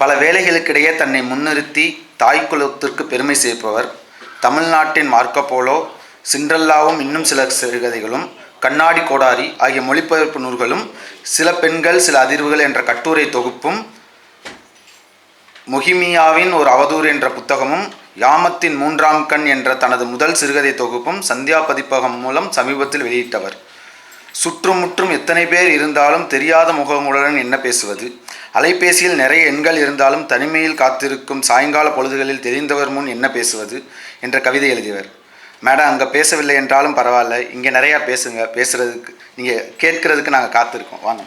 பல வேலைகளுக்கிடையே தன்னை முன்னிறுத்தி தாய்க்குலத்திற்கு பெருமை சேர்ப்பவர். தமிழ்நாட்டின் மார்க்கபோலோ சிண்ட்ரல்லாவும் இன்னும் சில சிறுகதைகளும் கண்ணாடி கோடாரி ஆகிய மொழிபெயர்ப்பு நூல்களும் சில பெண்கள் சில அதிர்வுகள் என்ற கட்டுரை தொகுப்பும் மொஹிமியாவின் ஒரு அவதூறு என்ற புத்தகமும் யாமத்தின் மூன்றாம் கண் என்ற தனது முதல் சிறுகதை தொகுப்பும் சந்தியா பதிப்பகம் மூலம் சமீபத்தில் வெளியிட்டவர். சுற்றுமுற்றும் எத்தனை பேர் இருந்தாலும் தெரியாத முகங்களுடன் என்ன பேசுவது? அலைபேசியில் நிறைய எண்கள் இருந்தாலும் தனிமையில் காத்திருக்கும் சாயங்கால பொழுதுகளில் தெரிந்தவர் முன் என்ன பேசுவது என்ற கவிதை எழுதியவர். மேடம் அங்கே பேசவில்லை என்றாலும் பரவாயில்ல. இங்கே நிறையா பேசுங்க. பேசுகிறதுக்கு நீங்கள் கேட்கறதுக்கு நாங்கள் காத்திருக்கோம். வாங்க.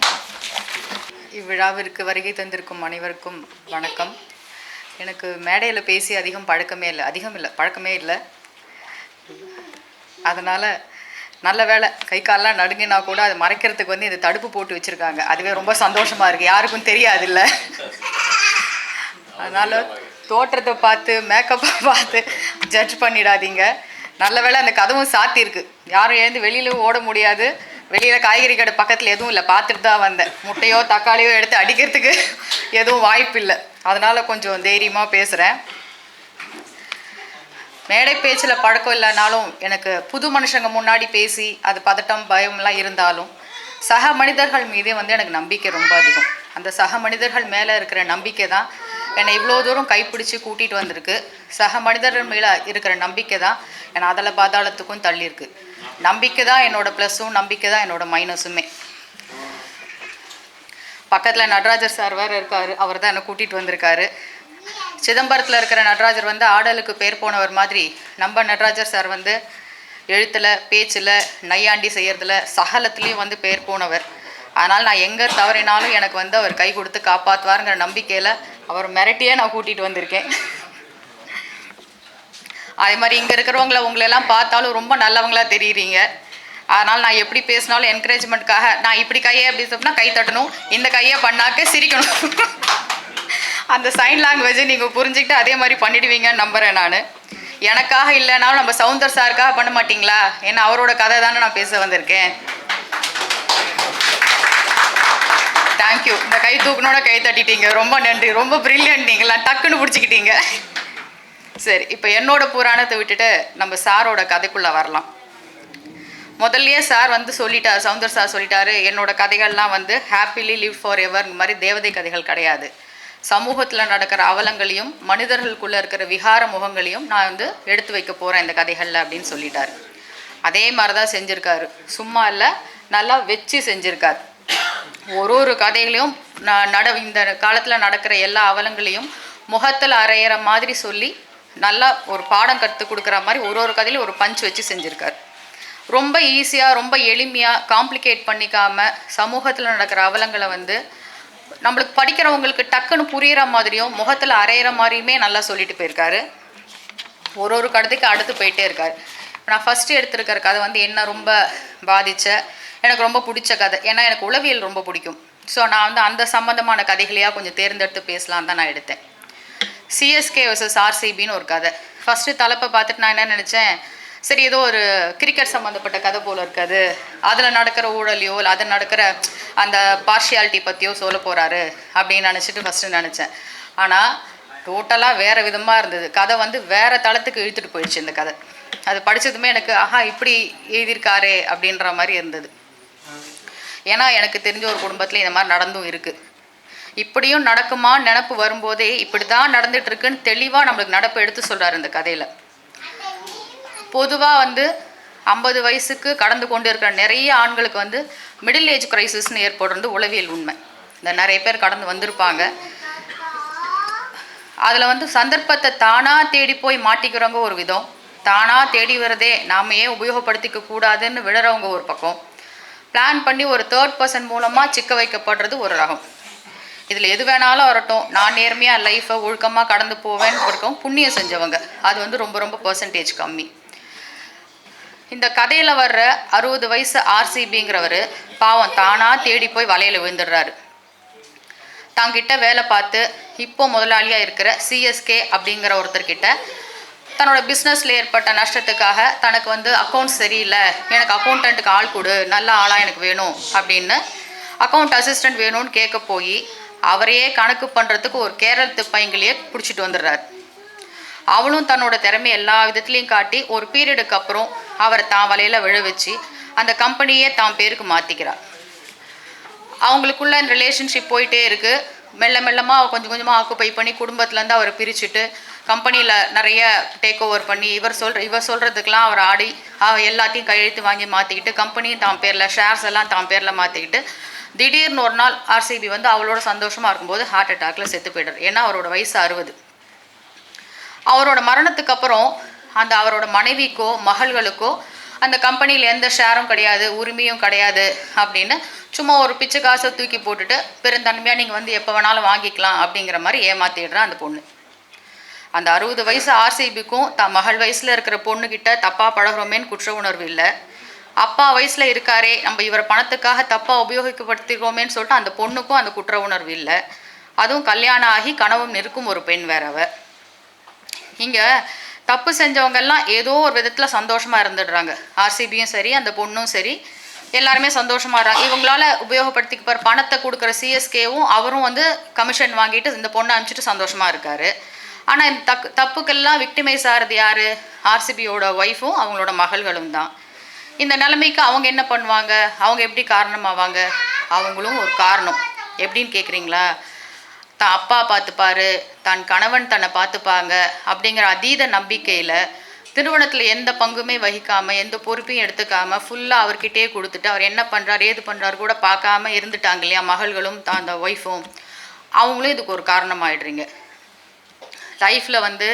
இவ்விழாவிற்கு வருகை தந்திருக்கும் அனைவருக்கும் வணக்கம். எனக்கு மேடையில் பேசி அதிகம் பழக்கமே இல்லை. அதிகம் இல்லை. பழக்கமே இல்லை. அதனால் நல்ல வேலை கை காலெலாம் நடுங்கினா கூட அதை மறைக்கிறதுக்கு வந்து இந்த தடுப்பு போட்டு வச்சுருக்காங்க. அதுவே ரொம்ப சந்தோஷமாக இருக்குது யாருக்கும் தெரியாது இல்லை அதனால் தோற்றத்தை பார்த்து மேக்கப்பை பார்த்து ஜட்ஜ் பண்ணிடாதீங்க. நல்ல வேலை அந்த கதவும் சாத்தியிருக்கு. யாரும் ஏந்து வெளியில ஓட முடியாது. வெளியில் காய்கறி கடை பக்கத்தில் எதுவும் இல்லை. பார்த்துட்டு தான் வந்தேன். முட்டையோ தக்காளியோ எடுத்து அடிக்கிறதுக்கு எதுவும் வாய்ப்பு இல்லை அதனால் கொஞ்சம் தைரியமாக பேசுகிறேன் மேடை பேச்சில் பழக்கம் இல்லைனாலும் எனக்கு புது மனுஷங்க முன்னாடி பேசி அது பதட்டம் பயம்லாம் இருந்தாலும் சக மனிதர்கள் மீதே வந்து எனக்கு நம்பிக்கை ரொம்ப அதிகம். அந்த சக மனிதர்கள் மேலே இருக்கிற நம்பிக்கை தான் என்னை இவ்வளோ தூரம் கைப்பிடிச்சு கூட்டிகிட்டு வந்திருக்கு. சக மனிதர்கள் மேலே இருக்கிற நம்பிக்கை தான் என்னை அதில் பாதாளத்துக்கும் தள்ளியிருக்கு. நம்பிக்கை தான் என்னோடய ப்ளஸ்ஸும் நம்பிக்கை தான் என்னோட மைனஸுமே. பக்கத்தில் நடராஜர் சார் வேறு இருக்கார். அவர் தான் என்னை கூட்டிகிட்டு வந்திருக்காரு. சிதம்பரத்தில் இருக்கிற நடராஜர் வந்து ஆடலுக்கு பேர் போனவர் மாதிரி நம்ம நடராஜர் சார் வந்து எழுத்தில் பேச்சில் நையாண்டி செய்கிறதுல சகலத்துலேயும் வந்து பேர் போனவர். அதனால் நான் எங்கே தவறினாலும் எனக்கு வந்து அவர் கை கொடுத்து காப்பாற்றுவாருங்கிற நம்பிக்கையில் அவர் மிரட்டியே நான் கூட்டிகிட்டு வந்திருக்கேன். அதே மாதிரி இங்கே இருக்கிறவங்கள உங்களெல்லாம் பார்த்தாலும் ரொம்ப நல்லவங்களாக தெரியுறீங்க. அதனால் நான் எப்படி பேசினாலும் என்கரேஜ்மெண்ட்காக நான் இப்படி கையை அப்படி சொன்னால் கை தட்டணும் இந்த கையை பண்ணாக்க சிரிக்கணும். அந்த சைன் லாங்குவேஜை நீங்கள் புரிஞ்சுக்கிட்டு அதே மாதிரி பண்ணிடுவீங்கன்னு நம்புகிறேன் நான். எனக்காக இல்லைனாலும் நம்ம சவுந்தர் சாருக்காக பண்ண மாட்டிங்களா? ஏன்னா அவரோட கதை தானே நான் பேச வந்திருக்கேன். தேங்க்யூ இந்த கை தூக்கினோட கை தட்டிட்டீங்க. ரொம்ப நன்றி. ரொம்ப பிரில்லியன்ட் நீங்களா டக்குன்னு பிடிச்சிக்கிட்டீங்க. சரி இப்போ என்னோட புராணத்தை விட்டுட்டு நம்ம சாரோட கதைக்குள்ளே வரலாம். முதல்லயே சார் வந்து சொல்லிட்டார் சவுந்தர் சார் சொல்லிட்டாரு என்னோட கதைகள்லாம் வந்து ஹாப்பிலி லிவ் ஃபார் எவர் மாதிரி தேவதை கதைகள் கிடையாது. சமூகத்தில் நடக்கிற அவலங்களையும் மனிதர்களுக்குள்ளே இருக்கிற விகார முகங்களையும் நான் வந்து எடுத்து வைக்க போகிறேன் இந்த கதைகளில் அப்படின்னு சொல்லிட்டார். அதே மாதிரி தான் செஞ்சுருக்காரு. சும்மா இல்லை நல்லா வச்சு செஞ்சுருக்கார். ஒரு ஒரு கதைகளையும் நட இந்த காலத்தில் நடக்கிற எல்லா அவலங்களையும் முகத்தில் அரையிற மாதிரி சொல்லி நல்லா ஒரு பாடம் கற்றுக் கொடுக்குற மாதிரி ஒரு ஒரு கதையிலையும் ஒரு பஞ்ச் வச்சு செஞ்சுருக்கார். ரொம்ப ஈஸியாக ரொம்ப எளிமையாக காம்ப்ளிகேட் பண்ணிக்காமல் சமூகத்தில் நடக்கிற அவலங்களை வந்து நம்மளுக்கு படிக்கிறவங்களுக்கு டக்குன்னு புரியிற மாதிரியும் முகத்தில் அரையிற மாதிரியுமே நல்லா சொல்லிட்டு போயிருக்காரு. ஒரு ஒரு கதைக்கு அடுத்து போயிட்டே இருக்காரு. நான் ஃபஸ்ட்டு எடுத்திருக்கிற கதை வந்து என்ன ரொம்ப பாதித்த எனக்கு ரொம்ப பிடிச்ச கதை. ஏன்னா எனக்கு உளவியல் ரொம்ப பிடிக்கும். ஸோ நான் வந்து அந்த சம்மந்தமான கதைகளையாக கொஞ்சம் தேர்ந்தெடுத்து பேசலாம் தான் நான் எடுத்தேன். சிஎஸ்கே வர்சஸ் ஆர்சிபின்னு ஒரு கதை. ஃபஸ்ட்டு தலைப்பை பார்த்துட்டு நான் என்ன நினச்சேன்? சரி ஏதோ ஒரு கிரிக்கெட் சம்மந்தப்பட்ட கதை போல் இருக்காது. அதில் நடக்கிற ஊழலையோ இல்லை அதில் நடக்கிற அந்த பார்ஷியாலிட்டி பற்றியோ சொல்ல போகிறாரு அப்படின்னு நினச்சிட்டு ஃபஸ்ட்டு நினச்சேன். ஆனால் டோட்டலாக வேறு விதமாக இருந்தது. கதை வந்து வேறு தளத்துக்கு இழுத்துட்டு போயிடுச்சு இந்த கதை. அது படித்ததுமே எனக்கு ஆஹா இப்படி எழுதியிருக்காரே அப்படின்ற மாதிரி இருந்தது. ஏன்னா எனக்கு தெரிஞ்ச ஒரு குடும்பத்தில் இந்த மாதிரி நடந்தும் இருக்குது இப்படியும் நடக்குமான்னு நினப்பு வரும்போதே இப்படி தான் நடந்துட்டு இருக்குன்னு தெளிவாக நம்மளுக்கு நடப்பு எடுத்து சொல்கிறாரு இந்த கதையில். பொதுவாக வந்து ஐம்பது வயசுக்கு கடந்து கொண்டு இருக்கிற நிறைய ஆண்களுக்கு வந்து மிடில் ஏஜ் கிரைசிஸ்னு ஏற்படுறது உளவியல் உண்மை. இந்த நிறைய பேர் கடந்து வந்திருப்பாங்க. அதில் வந்து சந்தர்ப்பத்தை தானாக தேடி போய் மாட்டிக்கிறவங்க ஒரு விதம். தானாக தேடி வரதே நாம ஏன் உபயோகப்படுத்திக்க கூடாதுன்னு விழுறவங்க ஒரு பக்கம். பிளான் பண்ணி ஒரு தேர்ட் பர்சன் மூலமாக சிக்க வைக்கப்படுறது ஒரு ரகம். இதில் எது வேணாலும் வரட்டும். நான் நேர்மையாக லைஃப்பை ஒழுக்கமாக கடந்து போவேன்னு இருக்கும் புண்ணியம் செஞ்சவங்க. அது வந்து ரொம்ப ரொம்ப பர்சன்டேஜ் கம்மி. இந்த கதையில் வர்ற அறுபது வயசு ஆர்சிபிங்கிறவர் பாவம் தானாக தேடி போய் வலையில் விழுந்துடுறாரு. தாங்கிட்ட வேலை பார்த்து இப்போ முதலாளியாக இருக்கிற சிஎஸ்கே அப்படிங்கிற ஒருத்தர்கிட்ட தன்னோட பிஸ்னஸில் ஏற்பட்ட நஷ்டத்துக்காக தனக்கு வந்து அக்கௌண்ட்ஸ் சரியில்லை. எனக்கு அக்கௌண்டண்ட்டுக்கு ஆள் கொடு. நல்ல ஆளாக எனக்கு வேணும் அப்படின்னு அக்கௌண்ட் அசிஸ்டன்ட் வேணும்னு கேட்க போய் அவரையே கணக்கு பண்ணுறதுக்கு ஒரு கேரளத்து பையங்களையே பிடிச்சிட்டு வந்துடுறாரு. அவளும் தன்னோட திறமை எல்லா விதத்துலேயும் காட்டி ஒரு பீரியடுக்கு அப்புறம் அவரை தான் வலையில் விழ வச்சு அந்த கம்பெனியே தான் பேருக்கு மாற்றிக்கிறார் அவங்களுக்குள்ள இந்த ரிலேஷன்ஷிப் போயிட்டே இருக்குது மெல்ல மெல்லமாக கொஞ்சம் கொஞ்சமாக ஆக்குப்பை பண்ணி குடும்பத்துலேருந்து அவரை பிரிச்சுட்டு கம்பெனியில் நிறைய டேக் ஓவர் பண்ணி இவர் சொல்கிற இவர் சொல்கிறதுக்கெலாம் அவர் ஆடி எல்லாத்தையும் கையெழுத்து வாங்கி மாற்றிக்கிட்டு கம்பெனியும் தான் பேரில் ஷேர்ஸ் எல்லாம் தான் பேரில் மாற்றிக்கிட்டு திடீர்னு ஒரு நாள் ஆர்சிபி வந்து அவளோட சந்தோஷமாக இருக்கும்போது ஹார்ட் அட்டாக்ல செத்து போயிடுறார். ஏன்னா அவரோட வயசு அறுபது. அவரோட மரணத்துக்கு அப்புறம் அந்த அவரோட மனைவிக்கோ மகள்களுக்கோ அந்த கம்பெனியில் எந்த ஷேரும் கிடையாது உரிமையும் கிடையாது அப்படின்னு சும்மா ஒரு பிச்சை காசை தூக்கி போட்டுட்டு பெருந்தன்மையாக நீங்கள் வந்து எப்போ வேணாலும் வாங்கிக்கலாம் அப்படிங்கிற மாதிரி ஏமாத்திடுறான் அந்த பொண்ணு. அந்த அறுபது வயசு ஆர்சிபிக்கும் த மகள் வயசில் இருக்கிற பொண்ணுக்கிட்ட தப்பாக பழகுறோமேன்னு குற்ற உணர்வு இல்லை. அப்பா வயசில் இருக்காரே நம்ம இவரை பணத்துக்காக தப்பாக உபயோகப்படுத்திக்கிறோமேன்னு சொல்லிட்டு அந்த பொண்ணுக்கும் அந்த குற்ற உணர்வு இல்லை. அதுவும் கல்யாணம் ஆகி கனவும் நிற்கும் ஒரு பெண் வேறவ இங்கே தப்பு செஞ்சவங்கெல்லாம் ஏதோ ஒரு விதத்தில் சந்தோஷமாக இருந்துடுறாங்க. ஆர்சிபியும் சரி அந்த பொண்ணும் சரி எல்லாருமே சந்தோஷமாக இருக்காங்க இவங்களால உபயோகப்படுத்திக்க போகிற பணத்தை கொடுக்குற சிஎஸ்கேவும் அவரும் வந்து கமிஷன் வாங்கிட்டு இந்த பொண்ணை அனுப்பிச்சிட்டு சந்தோஷமாக இருக்காரு. ஆனால் இந்த தக் தப்புக்கெல்லாம் விக்டிமைஸ் ஆகிறது யார்? ஆர்சிபியோட ஒய்ஃபும் அவங்களோட மகள்களும் தான். இந்த நிலைமைக்கு அவங்க என்ன பண்ணுவாங்க? அவங்க எப்படி காரணமாவாங்க? அவங்களும் ஒரு காரணம். எப்படின்னு கேட்குறீங்களா தான் அப்பா பார்த்துப்பாரு தன் கணவன் தன்னை பார்த்துப்பாங்க அப்படிங்கிற அதீத நம்பிக்கையில் திருமணத்தில் எந்த பங்குமே வகிக்காம எந்த பொறுப்பையும் எடுத்துக்காம ஃபுல்லாக அவர்கிட்டயே கொடுத்துட்டு அவர் என்ன பண்ணுறாரு ஏது பண்ணுறாரு கூட பார்க்காம இருந்துட்டாங்க இல்லையா மகள்களும் தான் அந்த ஒய்ஃபும் அவங்களும் இதுக்கு ஒரு காரணமாயிடுறீங்க. லைஃப்பில் வந்து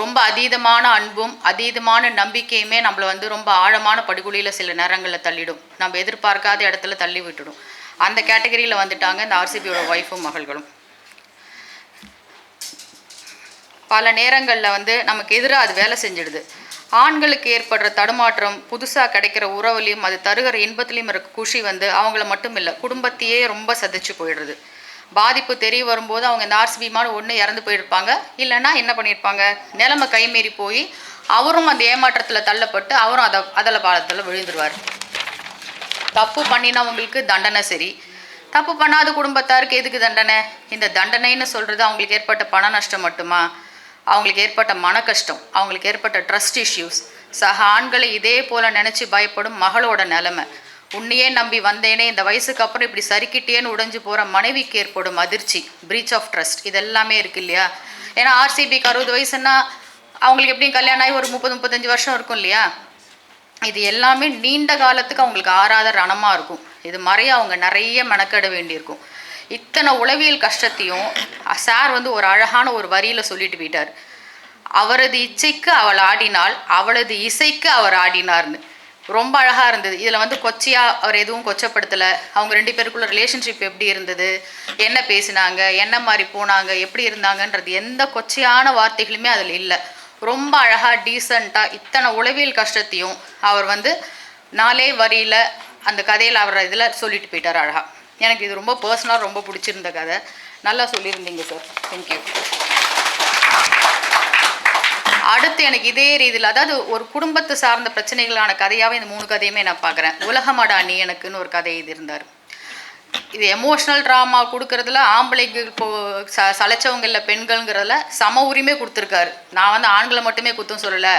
ரொம்ப அதீதமான அன்பும் அதீதமான நம்பிக்கையுமே நம்மளை வந்து ரொம்ப ஆழமான படுகொலியில் சில நேரங்களில் தள்ளிடும். நம்ம எதிர்பார்க்காத இடத்துல தள்ளி விட்டுடும். அந்த கேட்டகரியில் வந்துட்டாங்க இந்த ஆர்சிபியோட ஒய்ஃபும் மகள்களும். பல நேரங்களில் வந்து நமக்கு எதிராக அது வேலை செஞ்சிடுது. ஆண்களுக்கு ஏற்படுற தடுமாற்றம் புதுசாக கிடைக்கிற உறவுலையும் அது தருகிற இன்பத்துலேயும் இருக்க குஷி வந்து அவங்கள மட்டும் இல்லை குடும்பத்தையே ரொம்ப சதிச்சு போயிடுறது பாதிப்பு தெரிய வரும்போது அவங்க இந்த ஆர்சிபிமான ஒன்று இறந்து போயிருப்பாங்க. இல்லைன்னா என்ன பண்ணியிருப்பாங்க? நிலைமை கைமீறி போய் அவரும் அந்த ஏமாற்றத்தில் தள்ளப்பட்டு அவரும் அதை அதில் பாலத்தில் விழுந்துருவார். தப்பு பண்ணினவங்களுக்கு தண்டனை சரி. தப்பு பண்ணாத குடும்பத்தாருக்கு எதுக்கு தண்டனை? இந்த தண்டனைன்னு சொல்கிறது அவங்களுக்கு ஏற்பட்ட பண நஷ்டம் மட்டுமா? அவங்களுக்கு ஏற்பட்ட மன கஷ்டம் அவங்களுக்கு ஏற்பட்ட ட்ரஸ்ட் இஷ்யூஸ் சக ஆண்களை இதே போல் நினச்சி பயப்படும் மகளோட நிலமை. உன்னையே நம்பி வந்தேனே இந்த வயசுக்கு அப்புறம் இப்படி சரிக்கிட்டேன்னு உடைஞ்சு போகிற மனைவிக்கு ஏற்படும் அதிர்ச்சி பிரீச் ஆஃப் ட்ரஸ்ட் இதெல்லாமே இருக்கு இல்லையா? ஏன்னா ஆர்சிபிக்கு அறுபது வயசுன்னா அவங்களுக்கு எப்படியும் கல்யாணம் ஆகி ஒரு முப்பது முப்பத்தஞ்சு வருஷம் இருக்கும் இல்லையா? இது எல்லாமே நீண்ட காலத்துக்கு அவங்களுக்கு ஆறாத ரணமாக இருக்கும். இது மறைய அவங்க நிறைய மெனக்கெட வேண்டியிருக்கும். இத்தனை உளவியல் கஷ்டத்தையும் சார் வந்து ஒரு அழகான ஒரு வரியில் சொல்லிட்டு போயிட்டார். அவரது இச்சைக்கு அவள் ஆடினாள் அவளது இசைக்கு அவர் ஆடினார்னு. ரொம்ப அழகாக இருந்தது. இதில் வந்து கொச்சையாக அவர் எதுவும் கொச்சப்படுத்தலை. அவங்க ரெண்டு பேருக்குள்ள ரிலேஷன்ஷிப் எப்படி இருந்தது? என்ன பேசினாங்க? என்ன மாதிரி போனாங்க? எப்படி இருந்தாங்கன்றது எந்த கொச்சையான வார்த்தைகளுமே அதில் இல்லை. ரொம்ப அழகாக டீசெண்டாக இத்தனை உளவியல் கஷ்டத்தையும் அவர் வந்து நாலே வரியில் அந்த கதையில் அவர் இதில் சொல்லிட்டு போயிட்டார் அழகாக எனக்கு இது ரொம்ப பர்சனலாக ரொம்ப பிடிச்சிருந்த கதை. நல்லா சொல்லியிருந்தீங்க சார் தேங்க்யூ அடுத்து எனக்கு இதே ரீதியில் அதாவது ஒரு குடும்பத்தை சார்ந்த பிரச்சனைகளான கதையாகவே இந்த மூணு கதையுமே நான் பார்க்குறேன். உலகமடா நீ எனக்குன்னு ஒரு கதை இது இருந்தார் இது எமோஷ்னல் ட்ராமா கொடுக்கறதுல ஆம்பளைக்கு இப்போ ச சளைச்சவங்க இல்லை பெண்கள்ங்கிறதுல சம உரிமை கொடுத்துருக்காரு. நான் வந்து ஆண்களை மட்டுமே குத்தம் சொல்லலை.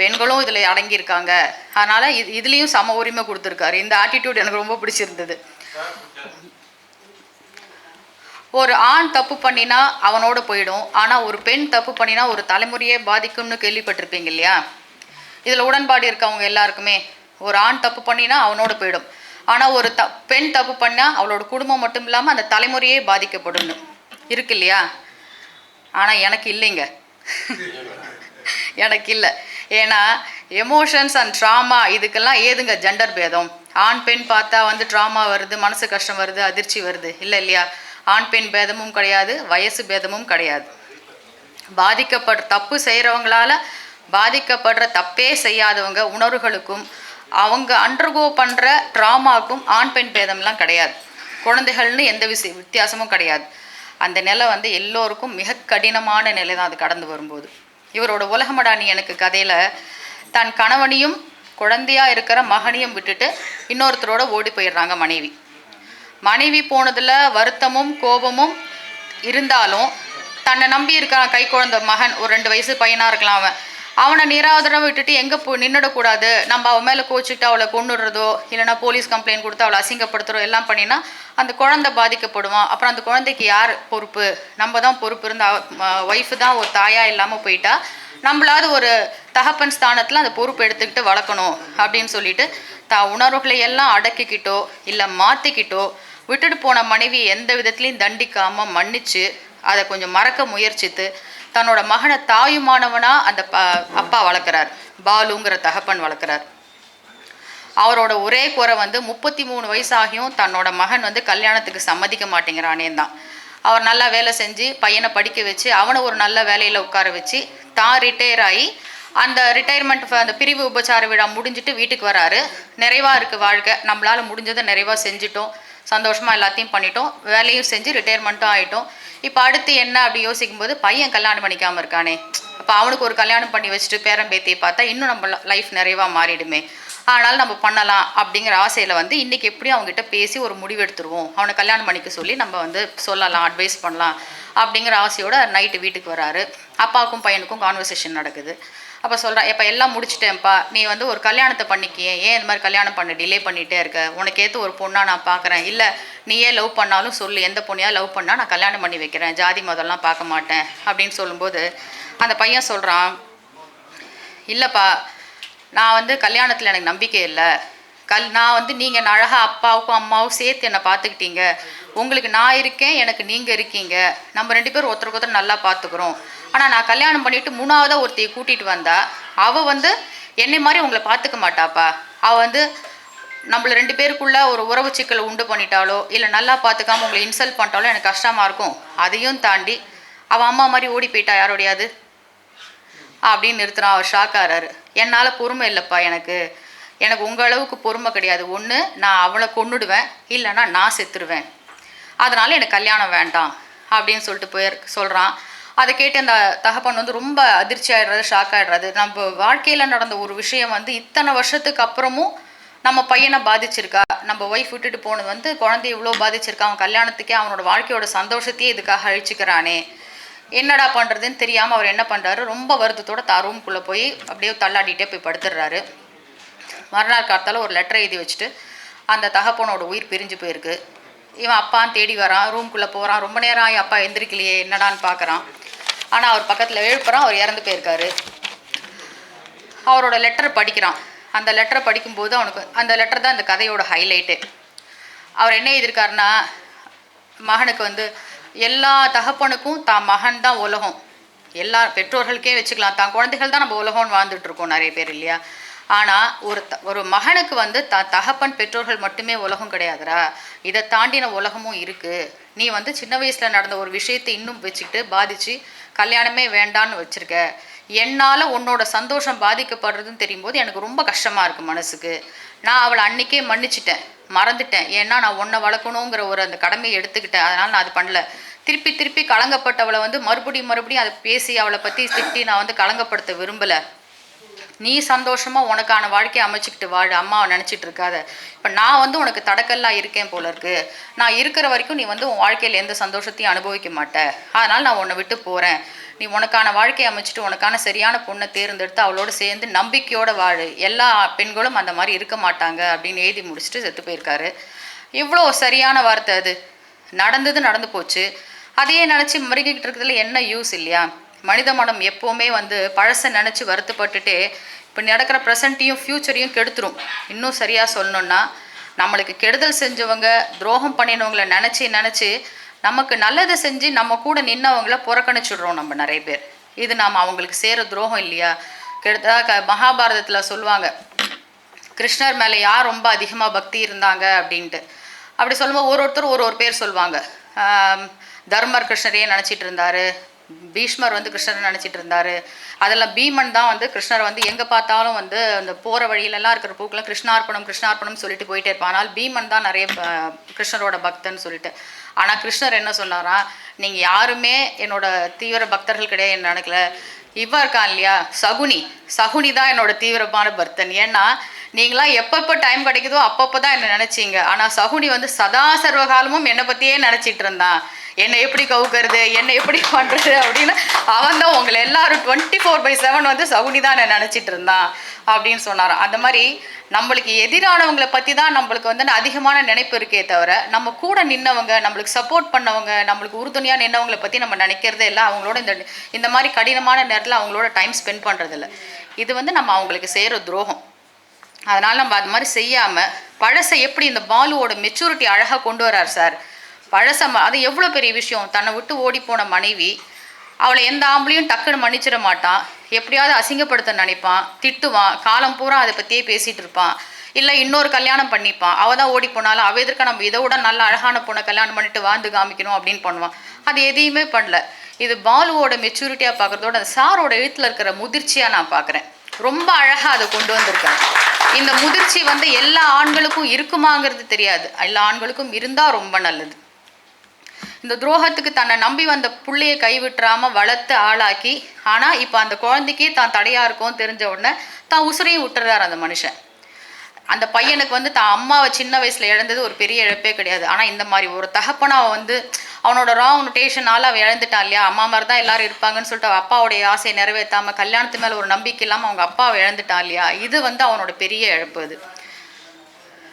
பெண்களும் இதில் அடங்கியிருக்காங்க. அதனால் இது இதுலேயும் சம உரிமை கொடுத்துருக்காரு. இந்த ஆட்டிடியூட் எனக்கு ரொம்ப பிடிச்சிருந்தது. ஒரு ஆண் தப்பு பண்ணினா அவனோட போயிடும் ஆனால் ஒரு பெண் தப்பு பண்ணினா ஒரு தலைமுறையே பாதிக்கும்னு கேள்விப்பட்டிருப்பீங்க இல்லையா? இதில் உடன்பாடு இருக்கவங்க எல்லாருக்குமே ஒரு ஆண் தப்பு பண்ணினா அவனோட போயிடும் ஆனால் ஒரு த பெண் தப்பு பண்ணால் அவளோட குடும்பம் மட்டும் இல்லாமல் அந்த தலைமுறையே பாதிக்கப்படும் இருக்கு இல்லையா? ஆனால் எனக்கு இல்லைங்க. எனக்கு இல்லை. ஏன்னா எமோஷன்ஸ் அண்ட் ட்ராமா இதுக்கெல்லாம் ஏதுங்க ஜெண்டர் பேதம்? ஆண் பெண் பார்த்தா வந்து ட்ராமா வருது மனசு கஷ்டம் வருது அதிர்ச்சி வருது இல்லை இல்லையா? ஆண் பெண் பேதமும் கிடையாது வயசு பேதமும் கிடையாது. பாதிக்கப்படுற தப்பு செய்கிறவங்களால பாதிக்கப்படுற தப்பே செய்யாதவங்க உணர்வுகளுக்கும் அவங்க அண்டர்கோ பண்ணுற ட்ராமாக்கும் ஆண் பெண் பேதம்லாம் கிடையாது. குழந்தைகள்னு எந்த விசி வித்தியாசமும் கிடையாது. அந்த நிலை வந்து எல்லோருக்கும் மிக கடினமான நிலை தான் அது கடந்து வரும்போது. இவரோட உலகமடாணி எனக்கு கதையில் தன் கணவனையும் குழந்தையாக இருக்கிற மகனையும் விட்டுட்டு இன்னொருத்தரோட ஓடி போயிடுறாங்க மனைவி. மனைவி போனதில் வருத்தமும் கோபமும் இருந்தாலும் தன்னை நம்பி இருக்கான் கை குழந்த மகன் ஒரு ரெண்டு வயசு பையனாக இருக்கலாம் அவன். அவனை நிராதரம் விட்டுட்டு எங்கே போ நின்றுடக்கூடாது நம்ம அவன் மேலே கோச்சிக்கிட்டு அவளை கொண்டுடுறதோ இல்லைன்னா போலீஸ் கம்ப்ளைண்ட் கொடுத்து அவளை அசிங்கப்படுத்துறதோ எல்லாம் பண்ணினா அந்த குழந்தை பாதிக்கப்படுவான். அப்புறம் அந்த குழந்தைக்கு யார் பொறுப்பு? நம்ம தான் பொறுப்பு இருந்த ஒய்ஃபு தான் ஒரு தாயாக இல்லாமல் போயிட்டா நம்மளாவது ஒரு தகப்பன் ஸ்தானத்தில் அந்த பொறுப்பு எடுத்துக்கிட்டு வளர்க்கணும் அப்படின்னு சொல்லிட்டு த உணர்வுகளை எல்லாம் அடக்கிக்கிட்டோ இல்லை மாற்றிக்கிட்டோ விட்டுட்டு போன மனைவி எந்த விதத்துலையும் தண்டிக்காமல் மன்னிச்சு அதை கொஞ்சம் மறக்க முயற்சித்து தன்னோட மகனை தாயுமானவனா அந்த ப அப்பா வளர்க்குறார். பாலுங்கிற தகப்பன் வளர்க்குறார். அவரோட ஒரே குறை வந்து முப்பத்தி மூணு வயசாகியும் தன்னோட மகன் வந்து கல்யாணத்துக்கு சம்மதிக்க மாட்டேங்கிறானே தான். அவர் நல்லா வேலை செஞ்சு பையனை படிக்க வச்சு அவனை ஒரு நல்ல வேலையில் உட்கார வச்சு தான் ரிட்டையர் ஆகி அந்த ரிட்டையர்மெண்ட் அந்த பிரிவு உபச்சார விழா முடிஞ்சிட்டு வீட்டுக்கு வராரு. நிறைவாக இருக்குது வாழ்க்கை. நம்மளால் முடிஞ்சதை நிறைவாக செஞ்சிட்டோம். சந்தோஷமாக எல்லாத்தையும் பண்ணிட்டோம். வேலையும் செஞ்சு ரிட்டையர்மெண்ட்டும் ஆகிட்டோம் இப்போ அடுத்து என்ன அப்படி யோசிக்கும்போது பையன் கல்யாணம் பண்ணிக்காமல் இருக்கானே. அப்போ அவனுக்கு ஒரு கல்யாணம் பண்ணி வச்சுட்டு பேரன் பேத்தியை பார்த்தா இன்னும் நம்ம லைஃப் நிறைவாக மாறிடுமே. ஆனால் நம்ம பண்ணலாம் அப்படிங்கிற ஆசையில் வந்து இன்றைக்கி எப்படியும் அவங்ககிட்ட பேசி ஒரு முடிவு எடுத்துருவோம். அவனை கல்யாணம் பண்ணிக்க சொல்லி நம்ம வந்து சொல்லலாம் அட்வைஸ் பண்ணலாம் அப்படிங்கிற ஆசையோடு நைட்டு வீட்டுக்கு வராரு. அப்பாவுக்கும் பையனுக்கும் கான்வர்சேஷன் நடக்குது. அப்போ சொல்கிறேன் இப்போ எல்லாம் முடிச்சிட்டேன்ப்பா நீ வந்து ஒரு கல்யாணத்தை பண்ணிக்கியே ஏன் இந்த மாதிரி கல்யாணம் பண்ண டிலே பண்ணிகிட்டே இருக்க? உனக்கு ஏற்ற ஒரு பொண்ணாக நான் பார்க்குறேன் இல்லை நீயே லவ் பண்ணாலும் சொல்லு எந்த பொண்ணையாக லவ் பண்ணால் நான் கல்யாணம் பண்ணி வைக்கிறேன். ஜாதி மதம்லாம் பார்க்க மாட்டேன். அப்படின்னு சொல்லும்போது அந்த பையன் சொல்கிறான் இல்லைப்பா நான் வந்து கல்யாணத்தில் எனக்கு நம்பிக்கை இல்லை. கல் நான் வந்து நீங்கள் அழகாக அப்பாவுக்கும் அம்மாவும் சேர்த்து என்னை பார்த்துக்கிட்டீங்க. உங்களுக்கு நான் இருக்கேன் எனக்கு நீங்கள் இருக்கீங்க. நம்ம ரெண்டு பேரும் ஒருத்தருக்கு ஒருத்தர் நல்லா பார்த்துக்குறோம். ஆனால் நான் கல்யாணம் பண்ணிவிட்டு மூணாவதாக ஒருத்தையை கூட்டிகிட்டு வந்தா அவள் வந்து என்னை மாதிரி உங்களை பார்த்துக்க மாட்டாப்பா. அவள் வந்து நம்மள ரெண்டு பேருக்குள்ள ஒரு உறவு சிக்கலை உண்டு பண்ணிட்டாலோ இல்லை நல்லா பார்த்துக்காம உங்களை இன்சல்ட் பண்ணிட்டாலோ எனக்கு கஷ்டமாக இருக்கும். அதையும் தாண்டி அவள் அம்மா மாதிரி ஓடி போயிட்டா யாரோடையாவது? அப்படின்னு நிறுத்துறான் அவர் ஷாக் ஆறாரு என்னால் பொறுமை இல்லைப்பா எனக்கு. எனக்கு உங்கள் அளவுக்கு பொறுமை கிடையாது. ஒன்று நான் அவளை கொன்னுடுவேன். இல்லைன்னா நான் செத்துருவேன். அதனால் எனக்கு கல்யாணம் வேண்டாம் அப்படின்னு சொல்லிட்டு போய் சொல்கிறான் அதை கேட்டு அந்த தகப்பன் வந்து ரொம்ப அதிர்ச்சி ஆயிடுறது ஷாக் ஆகிடுறது நம்ம வாழ்க்கையில் நடந்த ஒரு விஷயம் வந்து இத்தனை வருஷத்துக்கு அப்புறமும் நம்ம பையனை பாதிச்சிருக்கா? நம்ம ஒய்ஃப் விட்டுட்டு போனது வந்து குழந்தைய இவ்வளோ பாதிச்சிருக்கா? அவன் கல்யாணத்துக்கே அவனோட வாழ்க்கையோட சந்தோஷத்தையே இதுக்காக அழிச்சுக்கிறானே. என்னடா பண்ணுறதுன்னு தெரியாமல் அவர் என்ன பண்ணுறாரு ரொம்ப வருத்தத்தோட தா போய் அப்படியே தள்ளாடிட்டே போய் படுத்துடுறாரு. மறுநாள் காத்தால ஒரு லெட்டர் எழுதி வச்சுட்டு அந்த தகப்பனோட உயிர் பிரிஞ்சு போயிருக்கு. இவன் அப்பான்னு தேடி வரான் ரூம்குள்ளே போகிறான் ரொம்ப நேரம் ஆகி அப்பா எந்திரிக்கலையே என்னடான்னு பார்க்குறான் ஆனால் அவர் பக்கத்தில் எழுப்புறான் அவர் இறந்து போயிருக்காரு. அவரோட லெட்டர் படிக்கிறான். அந்த லெட்டரை படிக்கும்போது அவனுக்கு அந்த லெட்டர் தான் அந்த கதையோட ஹைலைட்டு அவர் என்ன எழுதியிருக்காருன்னா மகனுக்கு வந்து எல்லா தகப்பனுக்கும் தான் மகன் தான் உலகம். எல்லா பெற்றோர்களுக்கே வச்சுக்கலாம். தான் குழந்தைகள் தான் நம்ம உலகம்னு வாழ்ந்துட்டுருக்கோம் நிறைய பேர் இல்லையா? ஆனால் ஒரு த ஒரு மகனுக்கு வந்து த தகப்பன் பெற்றோர்கள் மட்டுமே உலகம் கிடையாதுடா. இதை தாண்டின உலகமும் இருக்குது நீ வந்து சின்ன வயசில் நடந்த ஒரு விஷயத்தை இன்னும் வச்சுக்கிட்டு பாதித்து கல்யாணமே வேண்டான்னு வச்சுருக்க. என்னால் உன்னோட சந்தோஷம் பாதிக்கப்படுறதுன்னு தெரியும்போது எனக்கு ரொம்ப கஷ்டமாக இருக்குது மனசுக்கு. நான் அவளை அன்னைக்கே மன்னிச்சிட்டேன். மறந்துட்டேன். ஏன்னா நான் உன்னை வளர்க்கணுங்கிற ஒரு அந்த கடமையை எடுத்துக்கிட்டேன். அதனால் நான் அது பண்ணல. திருப்பி திருப்பி கலங்கப்பட்டவளை வந்து மறுபடியும் மறுபடியும் அதை பேசி அவளை பற்றி திட்டி நான் வந்து கலங்கப்படுத்த விரும்பலை. நீ சந்தோஷமாக உனக்கான வாழ்க்கையை அமைச்சிக்கிட்டு வாழ். அம்மாவை நினச்சிட்டு இருக்காத இப்போ நான் வந்து உனக்கு தடக்கல்லாம் இருக்கேன் போல இருக்கு. நான் இருக்கிற வரைக்கும் நீ வந்து உன் வாழ்க்கையில் எந்த சந்தோஷத்தையும் அனுபவிக்க மாட்டேன் அதனால் நான் உன்னை விட்டு போகிறேன் நீ உனக்கான வாழ்க்கையை அமைச்சிட்டு உனக்கான சரியான பொண்ணை தேர்ந்தெடுத்து அவளோட சேர்ந்து நம்பிக்கையோட வாழு. எல்லா பெண்களும் அந்த மாதிரி இருக்க மாட்டாங்க அப்படின்னு எழுதி முடிச்சுட்டு செத்து போயிருக்காரு. இவ்வளோ சரியான வார்த்தை அது. நடந்தது நடந்து போச்சு. அதையே நினச்சி மறுக்கிட்டு இருக்கிறதுல என்ன யூஸ் இல்லையா? மனித மனம் எப்போவுமே வந்து பழசை நினச்சி வருத்தப்பட்டுட்டே இப்போ நடக்கிற ப்ரெசண்ட்டையும் ஃப்யூச்சரையும் கெடுத்துரும். இன்னும் சரியாக சொல்லணுன்னா நம்மளுக்கு கெடுதல் செஞ்சவங்க துரோகம் பண்ணினவங்கள நினச்சி நினச்சி நமக்கு நல்லதை செஞ்சு நம்ம கூட நின்னவங்கள புறக்கணிச்சுடுறோம் நம்ம நிறைய பேர். இது நாம் அவங்களுக்கு சேர துரோகம் இல்லையா? கெடுத்தா க மகாபாரதத்தில் சொல்லுவாங்க கிருஷ்ணர் மேலே யார் ரொம்ப அதிகமாக பக்தி இருந்தாங்க? அப்படின்ட்டு. அப்படி சொல்லும்போது ஒரு ஒருத்தர் ஒரு ஒரு பேர் சொல்லுவாங்க தர்மர் கிருஷ்ணரையே நினச்சிட்டு இருந்தாரு பீஷ்மர் வந்து கிருஷ்ணரை நினச்சிட்டு இருந்தாரு. அதில் பீமன் தான் வந்து கிருஷ்ணர் வந்து எங்கே பார்த்தாலும் வந்து அந்த போகிற வழியிலலாம் இருக்கிற பூக்கெலாம் கிருஷ்ணார்ப்பணம் கிருஷ்ணார்ப்பணம் சொல்லிட்டு போயிட்டே இருப்பான். ஆனால் பீமன் தான் நிறைய கிருஷ்ணரோட பக்தன்னு சொல்லிட்டு. ஆனால் கிருஷ்ணர் என்ன சொன்னாரா நீங்கள் யாருமே என்னோட தீவிர பக்தர்கள் கிடையாது என்ன நினைக்கல இவன் இருக்கான் இல்லையா? சகுனி. சகுனி தான் என்னோட தீவிரமான பக்தன். ஏன்னா நீங்களாம் எப்பப்போ டைம் கிடைக்குதோ அப்பப்போ தான் என்ன நினச்சிங்க. ஆனால் சகுனி வந்து சதா சர்வ காலமும் என்னை பற்றியே நினச்சிட்டு இருந்தான். என்னை எப்படி கவுக்கிறது என்னை எப்படி பண்ணுறது அப்படின்னு அவன் தான் உங்களை எல்லாரும் டுவெண்ட்டி ஃபோர் பை செவன் வந்து சகுனி தான் என்னை நினச்சிட்டு இருந்தான் அப்படின்னு சொன்னாராம். அந்த மாதிரி நம்மளுக்கு எதிரானவங்களை பற்றி தான் நம்மளுக்கு வந்து அதிகமான நினைப்பு இருக்கே தவிர நம்ம கூட நின்னவங்க நம்மளுக்கு சப்போர்ட் பண்ணவங்க நம்மளுக்கு உறுதுணையாக நின்னவங்களை பற்றி நம்ம நினைக்கிறதே இல்லை. அவங்களோட இந்த இந்த மாதிரி கடினமான நேரத்தில் அவங்களோட டைம் ஸ்பெண்ட் பண்ணுறதில்ல இது வந்து நம்ம அவங்களுக்கு செய்கிற துரோகம். அதனால் நம்ம அது மாதிரி செய்யாமல் பழசை எப்படி இந்த பாலுவோட மெச்சூரிட்டி அழகாக கொண்டு வரார் சார்? பழசம் அது எவ்வளோ பெரிய விஷயம்? தன்னை விட்டு ஓடி போன மனைவி அவளை எந்த ஆம்பளையும் டக்குன்னு மன்னிச்சிட மாட்டான். எப்படியாவது அசிங்கப்படுத்த நினைப்பான். திட்டுவான். காலம் பூரா அதை பற்றியே பேசிகிட்டு இருப்பான். இல்லை இன்னொரு கல்யாணம் பண்ணிப்பான். அவள் தான் ஓடி போனாலும் அவ எதிர்க்க நம்ம இதை விட நல்ல அழகான பொண்ணை கல்யாணம் பண்ணிட்டு வாழ்ந்து காமிக்கணும் அப்படின்னு பண்ணுவான். அது எதையுமே பண்ணல. இது பாலுவோட மெச்சூரிட்டியாக பார்க்குறதோட அந்த சாரோட எழுத்தில் இருக்கிற முதிர்ச்சியாக நான் பார்க்குறேன். ரொம்ப அழகாக அதை கொண்டு வந்திருக்காங்க இந்த முதிர்ச்சி வந்து எல்லா ஆண்களுக்கும் இருக்குமாங்கிறது தெரியாது. எல்லா ஆண்களுக்கும் இருந்தால் ரொம்ப நல்லது. இந்த துரோகத்துக்கு தன்னை நம்பி வந்த பிள்ளையை கைவிட்டுறாம வளர்த்து ஆளாக்கி ஆனால் இப்போ அந்த குழந்தைக்கு தான் தடையாக இருக்கும் தெரிஞ்ச உடனே தான் உசுரையும் விட்டுறாரு அந்த மனுஷன். அந்த பையனுக்கு வந்து தான் அம்மாவை சின்ன வயசில் இழந்தது ஒரு பெரிய இழப்பே கிடையாது. ஆனால் இந்த மாதிரி ஒரு தகப்பனை வந்து அவனோட ராங் நொட்டேஷனால் அவன் இழந்துட்டான் இல்லையா? அம்மா மாதிரி தான் எல்லாரும் இருப்பாங்கன்னு சொல்லிட்டு அவன் அப்பாவுடைய ஆசையை நிறைவேற்றாமல் கல்யாணத்து மேலே ஒரு நம்பிக்கை இல்லாமல் அவங்க அப்பாவை இழந்துட்டான் இல்லையா? இது வந்து அவனோட பெரிய இழப்பு அது.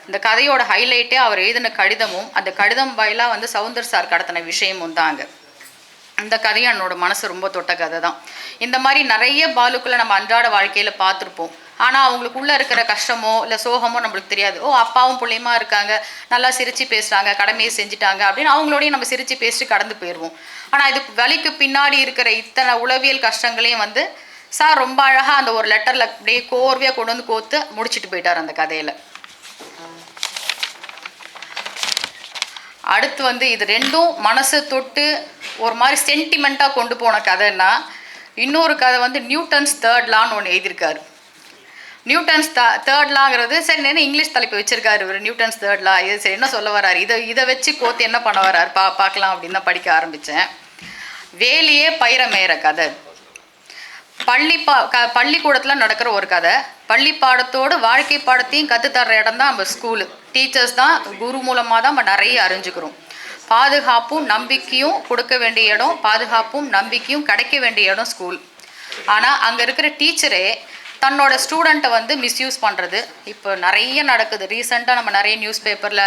இந்த கதையோட ஹைலைட்டே அவர் எழுதின கடிதமும் அந்த கடிதம் வாயிலாக வந்து சவுந்தர் சார் கடத்தின விஷயமும் தாங்க இந்த கதையும் என்னோட மனசு ரொம்ப தொட்ட கதை தான் இந்த மாதிரி நிறைய பாலுக்களை நம்ம அன்றாட வாழ்க்கையில் பார்த்துருப்போம். ஆனால் அவங்களுக்குள்ளே இருக்கிற கஷ்டமோ இல்லை சோகமோ நம்மளுக்கு தெரியாது. ஓ அப்பாவும் பிள்ளையுமா இருக்காங்க நல்லா சிரித்து பேசுகிறாங்க கடமையை செஞ்சுட்டாங்க அப்படின்னு அவங்களோடையும் நம்ம சிரித்து பேசிட்டு கடந்து போயிடுவோம் ஆனால் இதுக்கு வழிக்கு பின்னாடி இருக்கிற இத்தனை உளவியல் கஷ்டங்களையும் வந்து சார் ரொம்ப அழகாக அந்த ஒரு லெட்டரில் அப்படியே கோர்வையாக கொண்டு வந்து கோத்து முடிச்சுட்டு போயிட்டார் அந்த கதையில். அடுத்து வந்து இது ரெண்டும் மனசை தொட்டு ஒரு மாதிரி சென்டிமெண்ட்டாக கொண்டு போன கதைன்னா இன்னொரு கதை வந்து நியூட்டன்ஸ் தேர்ட் லான்னு ஒன்று எழுதியிருக்காரு. நியூட்டன்ஸ் த தேர்ட் லாங்கிறது சரி என்ன இங்கிலீஷ் தலைப்பு வச்சிருக்காரு இவர் நியூட்டன்ஸ் தேர்ட் லா இது சரி என்ன சொல்ல வராரு இதை இதை வச்சு கோத்து என்ன பண்ண வராரு பா பார்க்கலாம் அப்படின்னு தான் படிக்க ஆரம்பித்தேன் வேலியே பயிர மேயிற கதை. பள்ளி பா க பள்ளிக்கூடத்தில் நடக்கிற ஒரு கதை. பள்ளி பாடத்தோடு வாழ்க்கை பாடத்தையும் கற்றுத்தர்ற இடம் தான் நம்ம ஸ்கூலு டீச்சர்ஸ் தான் குரு மூலமாக தான் நம்ம நிறைய அறிஞ்சுக்கிறோம். பாதுகாப்பும் நம்பிக்கையும் கொடுக்க வேண்டிய இடம் பாதுகாப்பும் நம்பிக்கையும் கிடைக்க வேண்டிய இடம் ஸ்கூல் ஆனால் அங்கே இருக்கிற டீச்சரே தன்னோட ஸ்டூடெண்ட்டை வந்து மிஸ்யூஸ் பண்ணுறது இப்போ நிறைய நடக்குது. ரீசெண்டாக நம்ம நிறைய நியூஸ் பேப்பரில்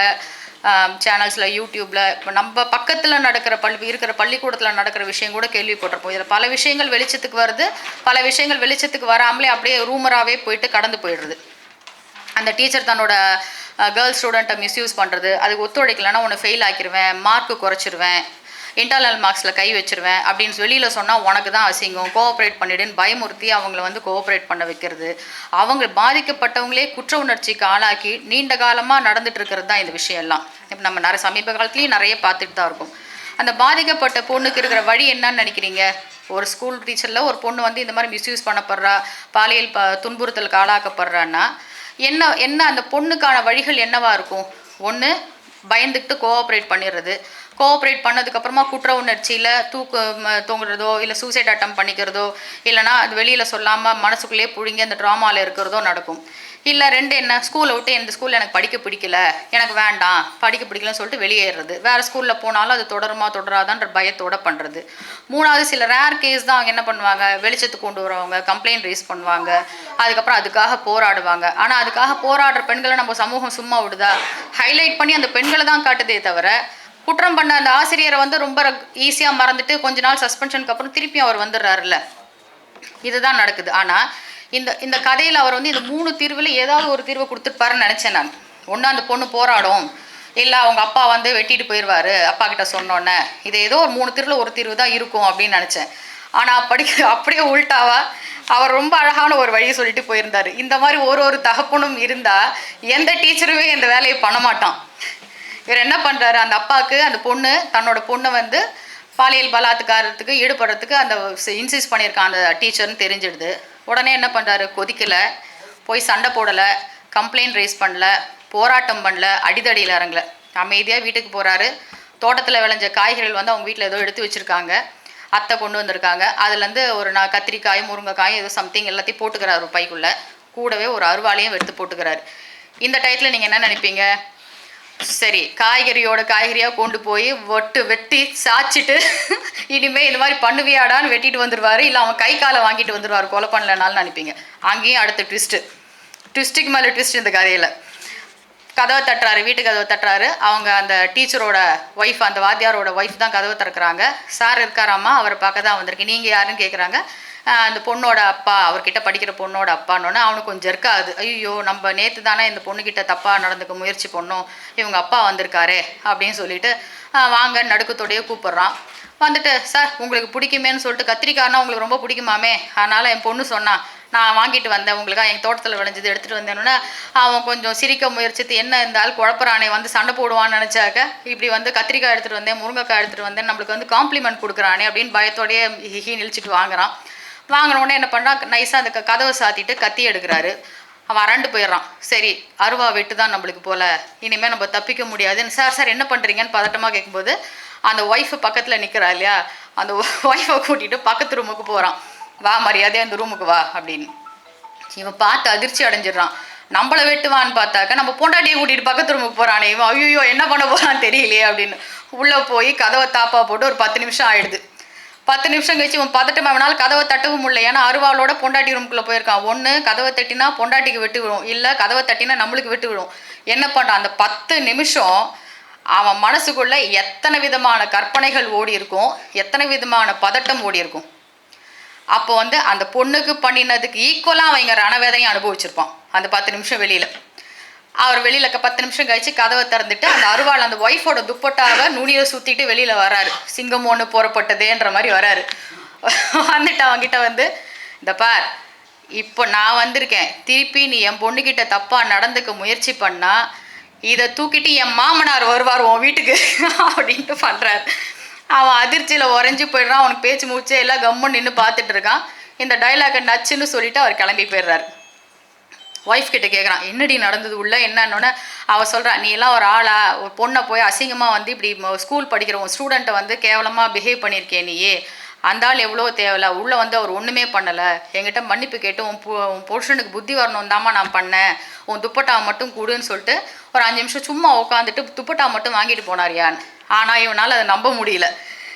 சேனல்ஸில் யூடியூப்பில் இப்போ நம்ம பக்கத்தில் நடக்கிற பள்ளி இருக்கிற பள்ளிக்கூடத்தில் நடக்கிற விஷயம் கூட கேள்விப்பட்டிருப்போம். இதில் பல விஷயங்கள் வெளிச்சத்துக்கு வருது. பல விஷயங்கள் வெளிச்சத்துக்கு வராமலே அப்படியே ரூமராகவே போயிட்டு கடந்து போயிடுறது. அந்த டீச்சர் தன்னோட கேர்ள்ஸ் ஸ்டூடெண்ட்டை மிஸ்யூஸ் பண்ணுறது அதுக்கு ஒத்துழைக்கலைன்னா உன்னை ஃபெயில் ஆக்கிடுவேன் மார்க்கு குறைச்சிருவேன். இன்டர்னல் மார்க்ஸில் கை வச்சிருவேன் அப்படின்னு வெளியில் சொன்னால் உனக்கு தான் அசிங்கம் கோஆப்ரேட் பண்ணிடுன்னு பயமுறுத்தி அவங்கள வந்து கோஆப்ரேட் பண்ண வைக்கிறது. அவங்க பாதிக்கப்பட்டவங்களே குற்ற உணர்ச்சிக்கு ஆளாக்கி நீண்ட காலமாக நடந்துட்டு இருக்கிறது தான் இந்த விஷயம்லாம் இப்போ நம்ம நிறைய சமீப காலத்துலேயும் நிறைய பார்த்துட்டு தான் இருக்கும். அந்த பாதிக்கப்பட்ட பொண்ணுக்கு இருக்கிற வழி என்னன்னு நினைக்கிறீங்க? ஒரு ஸ்கூல் டீச்சரில் ஒரு பொண்ணு வந்து இந்த மாதிரி மிஸ்யூஸ் பண்ணப்படுறா பாலியல் ப துன்புறுத்தலுக்கு ஆளாக்கப்படுறான்னா என்ன என்ன அந்த பொண்ணுக்கான வழிகள் என்னவாக இருக்கும்? ஒன்று பயந்துக்கிட்டு கோஆப்ரேட் பண்ணிடுறது. கோஆப்ரேட் பண்ணதுக்கப்புறமா குற்ற உணர்ச்சியில் தூக்கு தூங்குறதோ இல்லை சூசைட் அட்டம் பண்ணிக்கிறதோ இல்லைனா அது வெளியில் சொல்லாமல் மனசுக்குள்ளேயே புழுங்கி அந்த ட்ராமாவில் இருக்கிறதோ நடக்கும். இல்லை ரெண்டு என்ன ஸ்கூலை விட்டு இந்த ஸ்கூலில் எனக்கு படிக்க பிடிக்கல எனக்கு வேண்டாம் படிக்க பிடிக்கலன்னு சொல்லிட்டு வெளியேறது வேறு ஸ்கூலில் போனாலும் அது தொடருமா தொடராதான்ற பயத்தோட பண்ணுறது மூணாவது சில ரேர் கேஸ் தான் அவங்க என்ன பண்ணுவாங்க வெளிச்சத்துக்கு கொண்டு வரவங்க கம்ப்ளைண்ட் ரேஸ் பண்ணுவாங்க அதுக்கப்புறம் அதுக்காக போராடுவாங்க. ஆனால் அதுக்காக போராடுற பெண்களை நம்ம சமூகம் சும்மா விடுதா? ஹைலைட் பண்ணி அந்த பெண்களை தான் காட்டுதே தவிர குற்றம் பண்ண அந்த ஆசிரியரை வந்து ரொம்ப ஈஸியாக மறந்துட்டு கொஞ்ச நாள் சஸ்பென்ஷனுக்கு அப்புறம் திருப்பி அவர் வந்துடுறாருல்ல. இதுதான் நடக்குது. ஆனால் இந்த இந்த கதையில் அவர் வந்து இந்த மூணு தீர்வில் ஏதாவது ஒரு தீர்வை கொடுத்துருப்பாருன்னு நினச்சேன் நான். ஒன்று அந்த பொண்ணு போராடும். இல்லை அவங்க அப்பா வந்து வெட்டிட்டு போயிடுவாரு அப்பா கிட்ட சொன்னோன்னே. இது ஏதோ ஒரு மூணு தீர்வில் ஒரு தீர்வு தான் இருக்கும் அப்படின்னு நினச்சேன். ஆனால் படிக்க அப்படியே உள்டாவா அவர் ரொம்ப அழகான ஒரு வழியை சொல்லிட்டு போயிருந்தார். இந்த மாதிரி ஒரு ஒரு தகப்பனும் இருந்தால் எந்த டீச்சருமே இந்த வேலையை பண்ண மாட்டான். இவர் என்ன பண்ணுறாரு அந்த அப்பாவுக்கு அந்த பொண்ணு தன்னோட பொண்ணை வந்து பாலியல் பலாத்காரத்துக்கு ஈடுபடுறதுக்கு அந்த இன்சிஸ் பண்ணியிருக்கான். அந்த டீச்சர்னு தெரிஞ்சிடுது. உடனே என்ன பண்ணுறாரு கொதிக்கலை. போய் சண்டை போடலை. கம்ப்ளைண்ட் ரைஸ் பண்ணல. போராட்டம் பண்ணல. அடிதடியில் இறங்கல. அமைதியாக வீட்டுக்கு போகிறாரு தோட்டத்தில் விளைஞ்ச காய்கறிகள் வந்து அவங்க வீட்டில் ஏதோ எடுத்து வச்சுருக்காங்க. அத்தை கொண்டு வந்திருக்காங்க. அதுலேருந்து ஒரு நான் கத்திரிக்காய் முருங்கைக்காய் ஏதோ சம்திங் எல்லாத்தையும் போட்டுக்கிறாரு ஒரு பைக்குள்ளே. கூடவே ஒரு அருவாலையும் எடுத்து போட்டுக்கிறாரு. இந்த டயத்தில் நீங்கள் என்ன நினைப்பீங்க? சரி காய்கறியோட காய்கறியாக கொண்டு போய் ஒட்டு வெட்டி சாச்சிட்டு இனிமே இந்த மாதிரி பண்ணுவியாடான்னு வெட்டிட்டு வந்துடுவாரு இல்லை அவன் கை காலை வாங்கிட்டு வந்துடுவார் கொலை பண்ணலனாலும் நினைப்பீங்க. அங்கேயும் அடுத்த ட்விஸ்ட்டு ட்விஸ்ட்டுக்கு மேலே ட்விஸ்ட் இந்த கதையில். கதவை தட்டுறாரு வீட்டு கதவை தட்டுறாரு. அவங்க அந்த டீச்சரோட ஒய்ஃப் அந்த வாத்தியாரோட ஒய்ஃப் தான் கதவை திறக்கிறாங்க. சார் இருக்காராம்மா? அவரை பார்க்க தான் வந்திருக்கு நீங்கள் யாருன்னு கேட்குறாங்க அந்த பொண்ணோட அப்பா அவர்கிட்ட படிக்கிற பொண்ணோட அப்பான்னொன்னே அவனுக்கு கொஞ்சம் இருக்காது ஐயோ நம்ம நேற்று தானே இந்த பொண்ணுக்கிட்ட தப்பாக நடந்துக்க முயற்சி பண்ணோம். இவங்க அப்பா வந்திருக்காரே அப்படின்னு சொல்லிட்டு வாங்க நடுக்கத்தோடையே கூப்பிட்றான். வந்துட்டு சார் உங்களுக்கு பிடிக்குமேன்னு சொல்லிட்டு கத்திரிக்காய்னா உங்களுக்கு ரொம்ப பிடிக்குமாமே? அதனால் என் பொண்ணு சொன்னான் நான் வாங்கிட்டு வந்தேன் உங்களுக்காக எங்கள் தோட்டத்தில் விளைஞ்சது எடுத்துகிட்டு வந்தேன்னா. அவன் கொஞ்சம் சிரிக்க முயற்சித்து என்ன இருந்தாலும் குழப்பறானே வந்து சண்டை போடுவான்னு நினச்சாக்க இப்படி வந்து கத்திரிக்காய் எடுத்துகிட்டு வந்தேன் முருங்கைக்காய் எடுத்துகிட்டு வந்தேன் நம்மளுக்கு வந்து காம்ப்ளிமெண்ட் கொடுக்குறானே? அப்படின்னு பயத்தோடயே ஹி இழிச்சிட்டு வாங்குறான். வாங்கின உடனே என்ன பண்ணுறான் நைஸாக அந்த க- கதவை சாத்திட்டு கத்தி எடுக்கிறாரு. அவன் அரண்டு போயிடுறான். சரி அருவா வெட்டு தான் நம்மளுக்கு போல. இனிமேல் நம்ம தப்பிக்க முடியாதுன்னு. சார் சார் என்ன பண்ணுறீங்கன்னு பதட்டமாக கேட்கும்போது அந்த ஒய்ஃபு பக்கத்தில் நிற்கிறா இல்லையா? அந்த ஒய்ஃபை கூட்டிகிட்டு பக்கத்து ரூமுக்கு போகிறான் வா மரியாதையாக அந்த ரூமுக்கு வா அப்படின்னு. இவன் பார்த்து அதிர்ச்சி அடைஞ்சிடுறான். நம்மளை வெட்டுவான்னு பார்த்தாக்க நம்ம பொண்டாட்டியை கூட்டிகிட்டு பக்கத்து ரூமுக்கு போகிறானே இவன் ஐயோ என்ன பண்ண போகிறான்னு தெரியலையே அப்படின்னு. உள்ளே போய் கதவை தாப்பா போட்டு ஒரு பத்து நிமிஷம் ஆயிடுது. பத்து நிமிஷம் கழிச்சு இவன் பதட்டம் அவனால் கதவை தட்டவும் இல்லை ஏன்னா அருவாளோட பொண்டாட்டி ரூம்குள்ளே போயிருக்கான் ஒன்று கதவை தட்டினா பொண்டாட்டிக்கு வெட்டு விடும். இல்லை கதவை தட்டினா நம்மளுக்கு வெட்டு விடும். என்ன பண்ணுறான் அந்த பத்து நிமிஷம் அவன் மனசுக்குள்ள எத்தனை விதமான கற்பனைகள் ஓடி இருக்கும்? எத்தனை விதமான பதட்டம் ஓடி இருக்கும்? அப்போ வந்து அந்த பொண்ணுக்கு பண்ணினதுக்கு ஈக்குவலாக அவங்க ரணவேதையும் அனுபவிச்சிருப்பான். அந்த பத்து நிமிஷம் வெளியில். அவர் வெளியில் பத்து நிமிஷம் கழிச்சு கதவை திறந்துட்டு அந்த அருவாள் அந்த ஒய்ஃபோட துப்பட்டாவை நுனியை சுற்றிட்டு வெளியில் வராரு. சிங்கம் ஒன்று போறப்பட்டதேன்ற மாதிரி வராரு. வந்துட்டு அவங்கிட்ட வந்து இந்த பார் இப்போ நான் வந்திருக்கேன். திருப்பி நீ என் பொண்ணுக்கிட்ட தப்பாக நடந்துக்க முயற்சி பண்ணா இதை தூக்கிட்டு என் மாமனார் வருவார் உன் வீட்டுக்கு. அப்படின்ட்டு பண்ணுறாரு அவன் அதிர்ச்சியில் உறைஞ்சி போயிடுறான். அவனுக்கு பேச்சு மூச்சே எல்லாம் கம்முன்னு நின்று பார்த்துட்டு இருக்கான். இந்த டைலாகை நச்சுன்னு சொல்லிட்டு அவர் கிளம்பி போயிடுறாரு. ஒய்ஃப் கிட்ட கேட்குறான் என்னடி நடந்தது? உள்ள என்னன்னொன்னு அவள் சொல்கிறா நீ எல்லாம் ஒரு ஆளா? ஒரு பொண்ணை போய் அசிங்கமாக வந்து இப்படி ஸ்கூல் படிக்கிற உன் ஸ்டூடெண்ட்டை வந்து கேவலமாக பிஹேவ் பண்ணியிருக்கே நீயே. அந்த ஆள் எவ்வளோ தேவையில்ல. உள்ளே வந்து அவர் ஒன்றுமே பண்ணலை. என்கிட்ட மன்னிப்பு கேட்டு உன் பு உன் புருஷனுக்கு புத்தி வரணும் தாம்மா நான் பண்ணேன். உன் துப்பட்டாவை மட்டும் கொடுன்னு சொல்லிட்டு ஒரு அஞ்சு நிமிஷம் சும்மா உட்காந்துட்டு துப்பட்டா மட்டும் வாங்கிட்டு போனார் யான். ஆனால் இவனால் அதை நம்ப முடியல.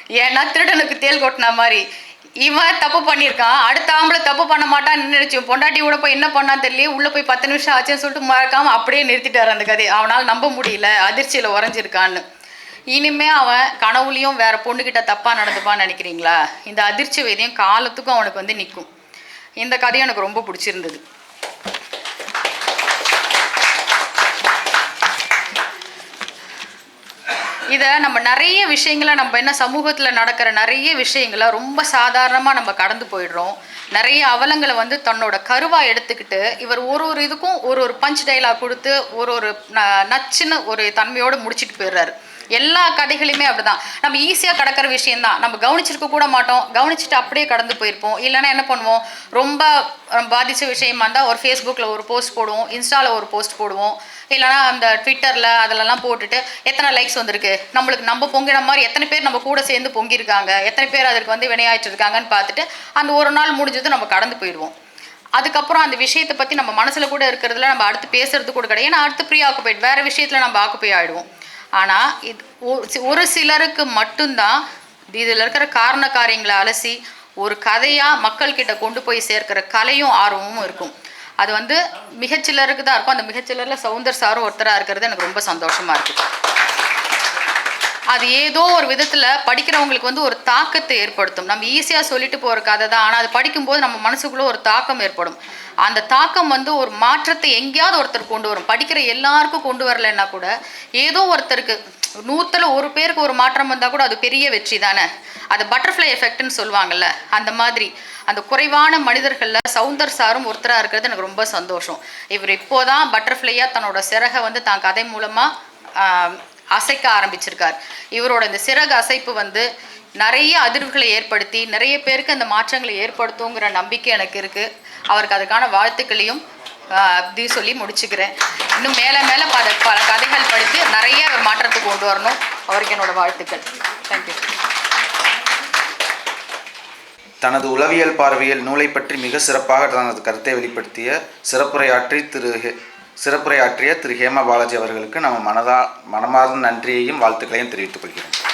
ஏன்னா திருடனுக்கு தேல் கொட்டின மாதிரி. இவன் தப்பு பண்ணியிருக்கான் அடுத்த ஆம்பளை தப்பு பண்ண மாட்டான்னு நினைச்சு பொண்டாட்டி கூட போய் என்ன பண்ணான்னு தெரியல உள்ள போய் பத்து நிமிஷம் ஆச்சுன்னு சொல்லிட்டு மறக்காம அப்படியே நிறுத்திட்டாரு அந்த கதை அவனால் நம்ப முடியல. அதிர்ச்சியில் உறைஞ்சிருக்கான்னு. இனிமே அவன் கனவுலையும் வேற பொண்ணுகிட்ட தப்பா நடந்துப்பான்னு நினைக்கிறீங்களா? இந்த அதிர்ச்சி வேதியும் காலத்துக்கும் அவனுக்கு வந்து நிற்கும். இந்த கதையும் எனக்கு ரொம்ப பிடிச்சிருந்தது. இதை நம்ம நிறைய விஷயங்களை நம்ம என்ன சமூகத்தில் நடக்கிற நிறைய விஷயங்களை ரொம்ப சாதாரணமாக நம்ம கடந்து போயிடுறோம். நிறைய அவலங்களை வந்து தன்னோட கருவாக எடுத்துக்கிட்டு இவர் ஒரு ஒரு இதுக்கும் ஒரு ஒரு பஞ்ச் டைலாக் கொடுத்து ஒரு ஒரு ந- நச்சுன்னு ஒரு தன்மையோடு முடிச்சிட்டு போயிடுறாரு. எல்லா கதைகளுமே அப்படிதான். நம்ம ஈஸியாக கடக்கிற விஷயம்தான். நம்ம கவனிச்சிருக்க கூட மாட்டோம். கவனிச்சுட்டு அப்படியே கடந்து போயிருப்போம். இல்லைன்னா என்ன பண்ணுவோம்? ரொம்ப பாதித்த விஷயமா இருந்தால் ஒரு ஃபேஸ்புக்கில் ஒரு போஸ்ட் போடுவோம். இன்ஸ்டாவில் ஒரு போஸ்ட் போடுவோம். இல்லைனா அந்த ட்விட்டரில் அதிலலாம் போட்டுட்டு எத்தனை லைக்ஸ் வந்திருக்கு? நம்மளுக்கு நம்ம பொங்கின மாதிரி எத்தனை பேர் நம்ம கூட சேர்ந்து பொங்கியிருக்காங்க? எத்தனை பேர் அதற்கு வந்து வினையாயிட்டு இருக்காங்கன்னு பார்த்துட்டு அந்த ஒரு நாள் முடிஞ்சது நம்ம கடந்து போயிடுவோம். அதுக்கப்புறம் அந்த விஷயத்தை பற்றி நம்ம மனசில் கூட இருக்கிறதுல நம்ம அடுத்து பேசுறது கூட கிடையாது. ஏன்னா அடுத்து ப்ரீ ஆக்குபைட் வேறு விஷயத்தில் நம்ம ஆக்குப்பை ஆகிடுவோம் ஆனால் இது ஒரு சிலருக்கு மட்டும்தான் இதில் இருக்கிற காரண காரியங்களை அலசி ஒரு கதையாக மக்கள்கிட்ட கொண்டு போய் சேர்க்கிற கலையும் ஆர்வமும் இருக்கும். அது வந்து மிகச்சிலருக்கு தான் இருக்கும். அந்த மிகச்சிலரில் சவுந்தர் சாரும் ஒருத்தராக இருக்கிறது எனக்கு ரொம்ப சந்தோஷமாக இருக்குது அது ஏதோ ஒரு விதத்தில் படிக்கிறவங்களுக்கு வந்து ஒரு தாக்கத்தை ஏற்படுத்தும். நம்ம ஈஸியாக சொல்லிட்டு போகிற கதை தான். ஆனால் அது படிக்கும்போது நம்ம மனசுக்குள்ளே ஒரு தாக்கம் ஏற்படும். அந்த தாக்கம் வந்து ஒரு மாற்றத்தை எங்கேயாவது ஒருத்தர் கொண்டு வரும். படிக்கிற எல்லாருக்கும் கொண்டு வரலைன்னா கூட ஏதோ ஒருத்தருக்கு நூற்றில் ஒரு பேருக்கு ஒரு மாற்றம் வந்தால் கூட அது பெரிய வெற்றி தானே? அது பட்டர்ஃப்ளை எஃபெக்ட்னு சொல்லுவாங்கல்ல அந்த மாதிரி. அந்த குறைவான மனிதர்களில் சவுந்தர் சாரும் ஒருத்தராக இருக்கிறது எனக்கு ரொம்ப சந்தோஷம். இவர் இப்போதான் பட்டர்ஃப்ளையாக தன்னோட சிறகை வந்து தான் கதை மூலமாக அசைக்க ஆரம்பிச்சிருக்கார். இவரோட இந்த சிறகு அசைப்பு வந்து நிறைய அதிர்வுகளை ஏற்படுத்தி நிறைய பேருக்கு அந்த மாற்றங்களை ஏற்படுத்துங்கிற நம்பிக்கை எனக்கு இருக்குது அவருக்கு அதுக்கான வாழ்த்துக்களையும் அப்படி சொல்லி முடிச்சுக்கிறேன். இன்னும் மேலே மேலே பல பல கதைகள் படித்து நிறைய அவர் மாற்றத்துக்கு கொண்டு வரணும். அவருக்கு என்னோடய வாழ்த்துக்கள். தேங்க்யூ தனது உளவியல் பார்வையில் நூலை பற்றி மிக சிறப்பாக தனது கருத்தை வெளிப்படுத்திய சிறப்புரையாற்றி திரு சிறப்புரையாற்றிய திரு ஹேமா பாலாஜி அவர்களுக்கு நம்ம மனதா மனமார்ந்த நன்றியையும் வாழ்த்துக்களையும் தெரிவித்துக் கொள்கிறோம்